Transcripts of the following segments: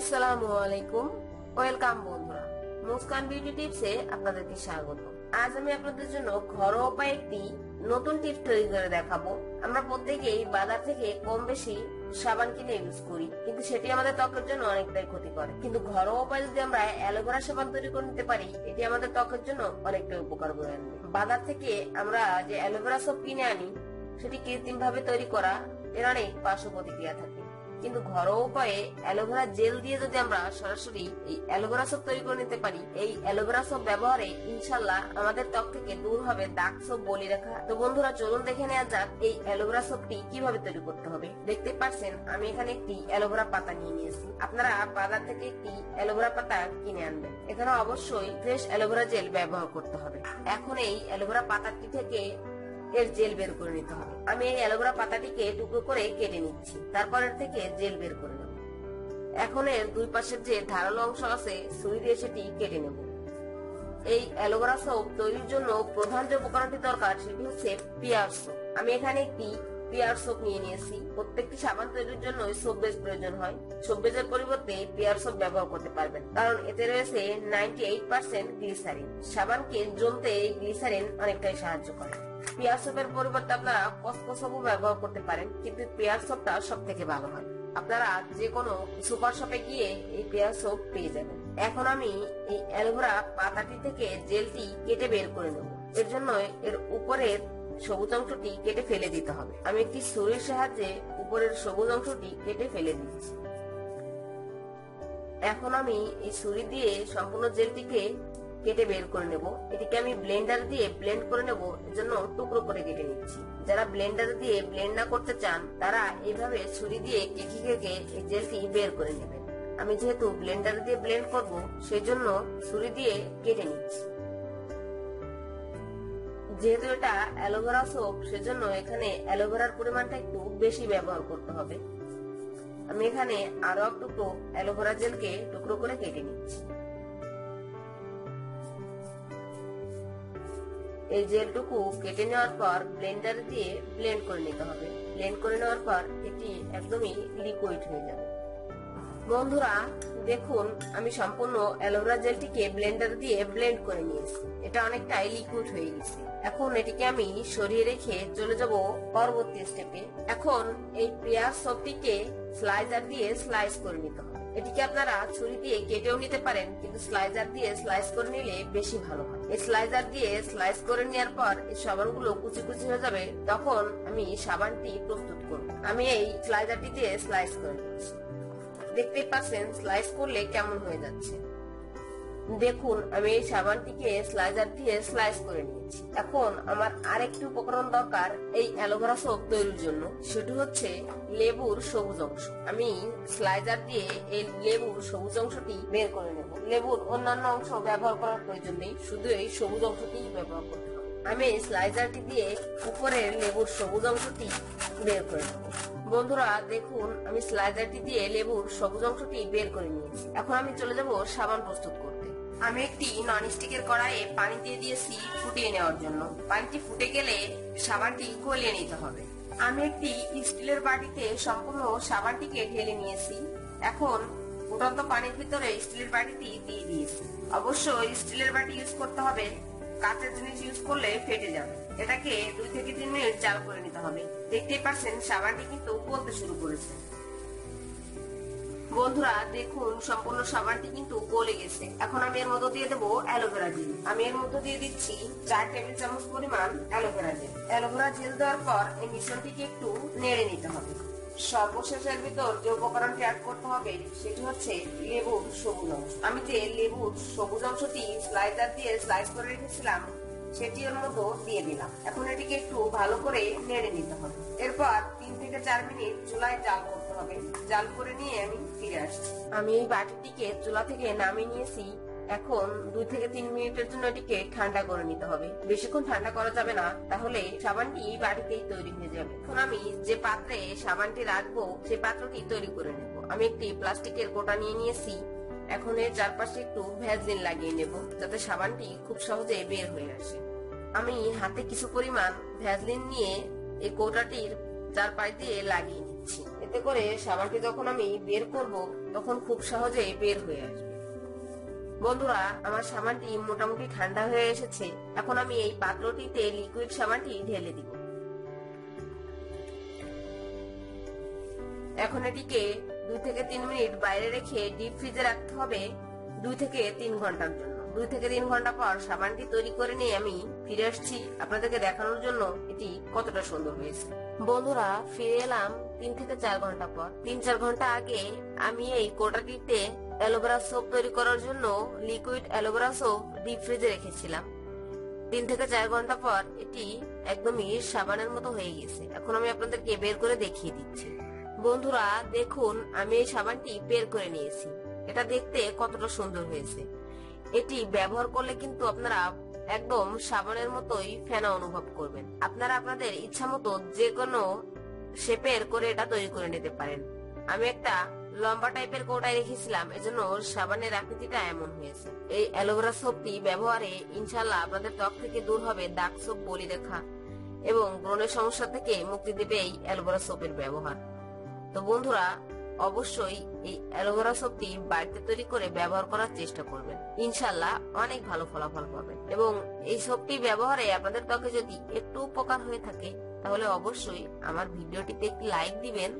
আসসালামু আলাইকুম। ওয়েলকাম বন্ধুরা। মুস্কান বিউটি টিপসে আপনাদেরকে স্বাগত। আজ আমি আপনাদের জন্য ঘরোয়া উপায়ে একটি নতুন টিপস তৈরি করে দেখাবো। আমরা প্রত্যেকেই বাজার থেকে কম বেশি সাবান কিনে ইউজ করি, কিন্তু সেটি আমাদের ত্বকের জন্য অনেকটাই ক্ষতি করে কিন্তু ঘরোয়া উপায়ে যদি আমরা অ্যালোভেরা সাবান তৈরি করে নিতে পারি, এটি আমাদের ত্বকের জন্য অনেকটাই উপকার করে আনবে। বাজার থেকে আমরা যে অ্যালোভেরা সব কিনে আনি, সেটি কৃত্রিম ভাবে তৈরি করা, এর অনেক পার্শ্ব প্রতিক্রিয়া থাকে। কিন্তু ঘরোয়া উপায়ে অ্যালোভেরা জেল দিয়ে যদি আমরা সরাসরি এই অ্যালোভেরা সব তৈরি করে নিতে পারি, এই অ্যালোভেরা সব ব্যবহারে ইনশাল্লাহ আমাদের ত্বক থেকে দূর হবে দাগ সব বলি রাখা। তো বন্ধুরা, চলুন দেখে নেওয়া যাক এই অ্যালোভেরা সবটি কীভাবে তৈরি করতে হবে। দেখতে পাচ্ছেন, আমি এখানে একটি অ্যালোভেরা পাতা নিয়ে নিয়েছি। আপনারা বাজার থেকে একটি অ্যালোভেরা পাতা কিনে আনবেন। এখানে অবশ্যই ফ্রেশ অ্যালোভেরা জেল ব্যবহার করতে হবে। এখন এই অ্যালোভেরা পাতাটি থেকে এর জেল বের করে নিতে হবে। আমি এই অ্যালোভেরা পাতাটিকে টুকরো করে কেটে নিচ্ছি, তারপর এর থেকে জেল বের করে নেব। এখন এর দুই পাশের যে ধারালো অংশ আছে, সুই দিয়ে সেটি কেটে নেব। এই অ্যালোভেরা সোপ তৈরির জন্য প্রধান যে উপকরণটি দরকার, সেটি হচ্ছে পিয়ার সোপ। আমি এখানে একটি পিয়ার সোপ নিয়ে নিয়েছি। প্রত্যেকটি সাবান তৈরির জন্য সোপ বেজ প্রয়োজন হয়। সোপ বেজের পরিবর্তে পিয়ার সোপ ব্যবহার করতে পারবেন। কারণ এতে রয়েছে নাইনটি এইট পার্সেন্ট গ্লিসারিন সাবানকে জমতে এই গ্লিসারিন অনেকটাই সাহায্য করে। পেঁয়াজ সোপের পরিবর্তে আপনারা কসকসবও ব্যবহার করতে পারেন, কিন্তু পেঁয়াজ সোপটা সব থেকে ভালো হয়। আপনারা যে কোনো সুপার শপে গিয়ে এই পেয়ার সোপ পেয়ে যাবেন। এখন আমি এই অ্যালোভেরা পাতাটি থেকে জেলটি কেটে বের করে নেব। এর জন্য এর উপরের সবুজ অংশটি কেটে ফেলে দিতে হবে। আমি একটি ছুরির সাহায্যে উপরের সবুজ অংশটি কেটে ফেলে দিচ্ছি। এখন আমি এই ছুরি দিয়ে সম্পূর্ণ জেলটিকে কেটে বের করে নেব। এটিকে আমি ব্লেন্ডার দিয়ে ব্লেন্ড করে নেব। এজন্য টুকরো করে কেটে নিচ্ছি। যারা ব্লেন্ডার দিয়ে ব্লেন্ড না করতে চান, তারা এইভাবে ছুরি দিয়ে কেটে কেটে এই জেলটি বের করে নেবেন। আমি যেহেতু ব্লেন্ডার দিয়ে ব্লেন্ড করব সেই জন্য ছুরি দিয়ে কেটে নিচ্ছি। যেহেতু এটা অ্যালোভেরা সোপ, সেজন্য এখানে অ্যালোভেরার পরিমাণটা একটু বেশি ব্যবহার করতে হবে। আমি এখানে আরও এক টুকরো অ্যালোভেরা জেলকে টুকরো করে কেটে নিচ্ছি। এই জেলটুকু কেটে নেওয়ার পর ব্লেন্ডার দিয়ে ব্লেন্ড করে নিতে হবে। ব্লেন্ড করে নেওয়ার পর এটি একদমই লিকুইড হয়ে যাবে। বন্ধুরা, দেখুন, আমি সম্পূর্ণ অ্যালোভেরা জেলটিকে ব্লেন্ডার দিয়ে ব্লেন্ড করে নিয়েছি। এটা অনেকটাই লিকুইড হয়ে গেছে। এখন এটিকে আমি সরিয়ে রেখে চলে যাব পরবর্তী স্টেপে এখন এই পেঁয়াজ সবটিকে স্লাইজার দিয়ে স্লাইস করে নিতে হবে। এটিকে আপনারা ছুরি দিয়ে কেটেও নিতে পারেন, কিন্তু স্লাইজার দিয়ে স্লাইস করে নিলে বেশি ভালো হয়। এই স্লাইজার দিয়ে স্লাইস করে নেওয়ার পর এই সাবানগুলো কুচি কুচি হয়ে যাবে, তখন আমি সাবানটি প্রস্তুত করব। আমি এই স্লাইজারটি দিয়ে স্লাইস করে নিচ্ছি। দেখতেই পাচ্ছেন স্লাইস করলে কেমন হয়ে যাচ্ছে। দেখুন, আমি এই সাবানটিকে স্লাইজার দিয়ে স্লাইস করে নিয়েছি। এখন আমার আরেকটি উপকরণ দরকার এই অ্যালোভেরা সোপ তৈরির জন্য। সেটি হচ্ছে লেবুর সবুজ অংশ। আমি স্লাইজার দিয়ে এই লেবুর সবুজ অংশটি বের করে নেব। লেবুর অন্যান্য অংশ ব্যবহার করার প্রয়োজন নেই, শুধু এই সবুজ অংশটি ব্যবহার করতে আমি স্লাইজারটি দিয়ে উপরের লেবুর সবুজ অংশটি বের করে নেব। বন্ধুরা, দেখুন, আমি স্লাইজারটি দিয়ে লেবুর সবুজ অংশটি বের করে নিয়েছি। এখন আমি চলে যাব সাবান প্রস্তুত করতে। আমি একটি নন স্টিকের কড়াইয়ে পানি দিয়ে দিয়েছি ফুটিয়ে নেওয়ার জন্য। পানিটি ফুটে গেলে সাবানটি গলিয়ে নিতে হবে। আমি একটি স্টিলের বাটিতে সম্পূর্ণ সাবানটিকে ঢেলে নিয়েছি। এখন ফুটন্ত পানির ভিতরে স্টিলের বাটিটি দিয়ে দিয়েছি। অবশ্যই স্টিলের বাটি ইউজ করতে হবে কাঁচের জিনিস ইউজ করলে ফেটে যাবে। এটাকে দুই থেকে তিন মিনিট চাল করে নিতে হবে। দেখতেই পাচ্ছেন, সাবানটি কিন্তু গলতে শুরু করেছে। বন্ধুরা, দেখুন, সম্পূর্ণ সাবানটি কিন্তু গলে গেছে। এখন আমি এর মধ্যে দিয়ে দেবো অ্যালোভেরা জেল। আমি এর মধ্যে দিয়ে দিচ্ছি চার টেবিল চামচ পরিমাণ অ্যালোভেরা জেল। অ্যালোভেরা জেল দেওয়ার পর এই মিশ্রণটিকে একটু নেড়ে নিতে হবে। সর্বশেষের ভিতর যে উপকরণটি অ্যাড করতে হবে, সেটি হচ্ছে লেবুর সবুজ অংশ। আমি যে লেবুর সবুজ অংশটি স্লাইসার দিয়ে স্লাইস করে রেখেছিলাম সেটি ওর মতো দিয়ে দিলাম। এখন এটিকে একটু ভালো করে নেড়ে নিতে হবে। এরপর তিন থেকে চার মিনিট চুলায় জাল করতে হবে। জাল করে নিয়ে আমি ফিরে আসছি। আমি এই বাটিটিকে চুলা থেকে নামিয়ে নিয়েছি। এখন দুই থেকে তিন মিনিটের জন্য এটিকে ঠান্ডা করে নিতে হবে। বেশিক্ষণ ঠান্ডা করা যাবে না, তাহলে সাবানটি বাড়িতেই তৈরি হয়ে যাবে। এখন আমি যে পাত্রে সাবানটি রাখব সেই পাত্রটি তৈরি করে নেব। আমি একটি প্লাস্টিকের গোটা নিয়ে নিয়েছি। এখন এর চারপাশে একটু ভ্যাজলিন লাগিয়ে নেব, যাতে সাবানটি খুব সহজে বের হয়ে আসে। আমি হাতে কিছু পরিমাণ ভ্যাজলিন নিয়ে এই কৌটাটির চারপাশ দিয়ে লাগিয়ে নিচ্ছি। এতে করে সাবানটি যখন আমি বের করব, তখন খুব সহজেই বের হয়ে আসবে। বন্ধুরা, আমার সাবানটি মোটামুটি ঠান্ডা হয়ে এসেছে। এখন আমি এই পাত্রটিতে লিকুইড সাবানটি ঢেলে দিব। এখন এটিকে দুই থেকে তিন মিনিট বাইরে রেখে ডিপ ফ্রিজে রাখতে হবে দুই থেকে তিন ঘণ্টার জন্য। দুই থেকে তিন ঘণ্টা পর সাবানটি তৈরি করে নিয়ে আমি ফিরে আসছি। আপনাদেরকে দেখানোর জন্য এটি কতটা সুন্দর হয়েছে। বন্ধুরা, ফিরে এলাম তিন থেকে চার ঘণ্টা পর। তিন চার ঘণ্টা আগে আমি এই কোটাটিতে অ্যালোভেরা সোপ তৈরি করার জন্য লিকুইড অ্যালোভেরা সোপ ডিপ ফ্রিজে রেখেছিলাম। তিন থেকে চার ঘণ্টা পর এটি একদমই সাবানের মতো হয়ে গেছে। এখন আমি আপনাদেরকে বের করে দেখিয়ে দিচ্ছি। বন্ধুরা, দেখুন, আমি এই সাবানটি বের করে নিয়েছি। এটা দেখতে কতটা সুন্দর হয়েছে। এটি ব্যবহার করলে কিন্তু আপনারা একদম সাবানের মতোই ফেনা অনুভব করবেন। আপনারা আপনাদের ইচ্ছা মতো যে কোনো শেপের করে এটা তৈরি করে নিতে পারেন। আমি একটা লম্বা টাইপের কোটায় রেখেছিলাম, এজন্য সাবানের আকৃতিটা এমন হয়েছে। এই অ্যালোভেরা সোপটি ব্যবহারে ইনশাল্লাহ আপনাদের ত্বক থেকে দূর হবে দাগ সোপ বলি রেখা এবং ব্রণের সমস্যা থেকে মুক্তি দেবে এই অ্যালোভেরা সোপের ব্যবহার। তো বন্ধুরা, অবশ্যই এই অ্যালোভেরা সোপটি বাড়িতে তৈরি করে ব্যবহার করার চেষ্টা করবেন। ইনশাল্লাহ অনেক ভালো ফলাফল পাবেন। এবং এই সোপটি ব্যবহারে আপনাদের ত্বকে যদি একটু উপকার হয়ে থাকে, তাহলে অবশ্যই আমার ভিডিওটিতে একটি লাইক দিবেন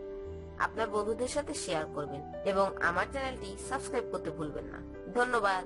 আপনার বন্ধুদের সাথে শেয়ার করবেন এবং আমার চ্যানেলটি সাবস্ক্রাইব করতে ভুলবেন না। ধন্যবাদ।